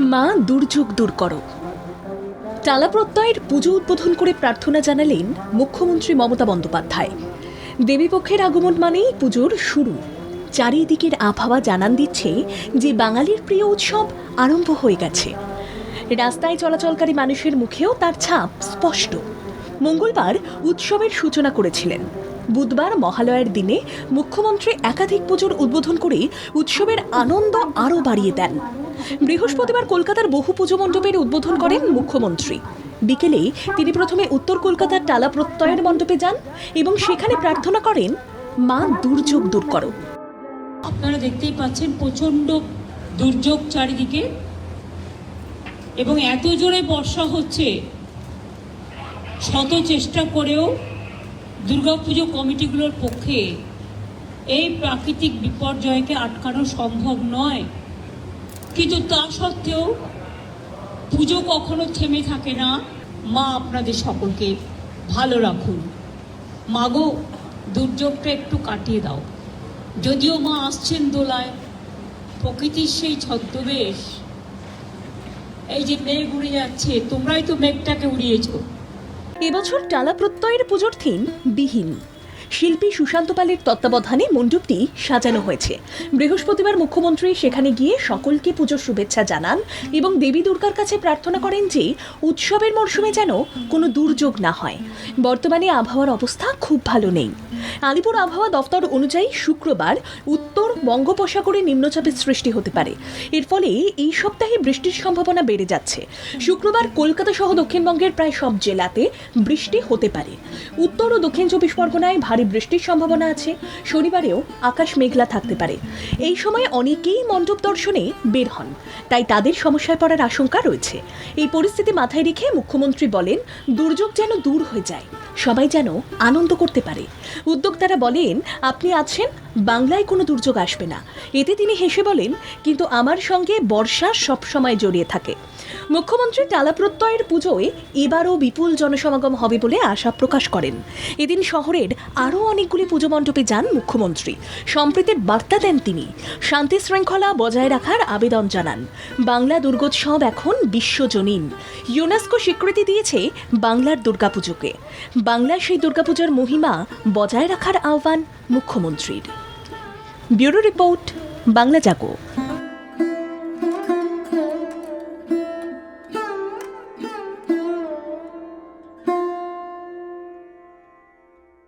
মা দুর্যোগ দূর করো। টালা প্রত্যয়ের পুজো উদ্বোধন করে প্রার্থনা জানালেন মুখ্যমন্ত্রী মমতা বন্দ্যোপাধ্যায়। দেবীপক্ষের আগমন মানেই পুজোর শুরু। চারিদিকের আবহাওয়া জানান দিচ্ছে যে বাঙালির প্রিয় উৎসব আরম্ভ হয়ে গেছে। রাস্তায় চলাচলকারী মানুষের মুখেও তার ছাপ স্পষ্ট। মঙ্গলবার উৎসবের সূচনা করেছিলেন। বুধবার মহালয়ার দিনে মুখ্যমন্ত্রী একাধিক পুজোর উদ্বোধন করে উৎসবের আনন্দ আরও বাড়িয়ে দেন। বৃহস্পতিবার কলকাতার বহু পুজো মণ্ডপের উদ্বোধন করেন মুখ্যমন্ত্রী। বিকেলে তিনি প্রথমে উত্তর কলকাতার টালা প্রত্যয়ের মণ্ডপে যান এবং সেখানে প্রার্থনা করেন, মা, দুর্যোগ দূর করো। আপনারা দেখতেই পাচ্ছেন প্রচণ্ড দুর্যোগ চারিদিকে এবং এত জোরে বর্ষা হচ্ছে, শত চেষ্টা করেও দুর্গাপুজো কমিটিগুলোর পক্ষে এই প্রাকৃতিক বিপর্যয়কে আটকানো সম্ভব নয়। কিন্তু তা সত্ত্বেও পুজো কখনো থেমে থাকে না। মা, আপনাদের সকলকে ভালো রাখুন। মাগো দুর্যোগটা একটু কাটিয়ে দাও। যদিও মা আসছেন দোলায়, প্রকৃতির সেই ছদ্মবেশ, এই যে মেঘ উড়ে যাচ্ছে, তোমরাই তো মেঘটাকে উড়িয়েছো। এবছর টালা প্রত্যয়ের পুজোর থিম বিহীন। শিল্পী সুশান্ত পালের তত্ত্বাবধানে মণ্ডপটি সাজানো হয়েছে। বৃহস্পতিবার মুখ্যমন্ত্রী সেখানে গিয়ে সকলকে পুজোর শুভেচ্ছা জানান এবং দেবী দুর্গার কাছে প্রার্থনা করেন যে উৎসবের মরশুমে যেন কোনো দুর্যোগ না হয়। বর্তমানে আবহাওয়ার অবস্থা খুব ভালো নেই। আলিপুর আবহাওয়া দফতর অনুযায়ী শুক্রবার উত্তর বঙ্গোপসাগরে নিম্নচাপের সৃষ্টি হতে পারে। এর ফলে এই সপ্তাহে বৃষ্টির সম্ভাবনা বেড়ে যাচ্ছে। শুক্রবার কলকাতা সহ দক্ষিণবঙ্গের প্রায় সব জেলাতে বৃষ্টি হতে পারে। উত্তর ও দক্ষিণ চব্বিশ পরগনায় ভারী বৃষ্টির সম্ভাবনা আছে। শনিবারেও আকাশ মেঘলা থাকতে পারে। এই সময় অনেকেই মণ্ডপ দর্শনে বের হন। তাই তাদের সমস্যায় পড়ার আশঙ্কা রয়েছে। এই পরিস্থিতি মাথায় রেখে মুখ্যমন্ত্রী বলেন, দুর্যোগ যেন দূর হয়ে যায়। সবাই যেন আনন্দ করতে পারে। উদ্যোক্তারা বলেন, আপনি আছেন বাংলায় কোনো দুর্যোগ আসবে না। এতে তিনি হেসে বলেন, কিন্তু আমার সঙ্গে বর্ষা সবসময় জড়িয়ে থাকে। মুখ্যমন্ত্রী টালা প্রত্যয়ের পুজোয় এবারও বিপুল জনসমাগম হবে বলে আশা প্রকাশ করেন। এদিন শহরের আরও অনেকগুলি পুজো মণ্ডপে যান মুখ্যমন্ত্রী। সম্প্রীতির বার্তা দেন তিনি। শান্তি শৃঙ্খলা বজায় রাখার আবেদন জানান। বাংলা দুর্গোৎসব এখন বিশ্বজনীন ইউনেস্কো স্বীকৃতি দিয়েছে বাংলার দুর্গাপুজোকে। বাংলা সেই দুর্গাপুজোর মহিমা বজায় রাখার আহ্বান মুখ্যমন্ত্রীর। Bureau report Bangla Jago.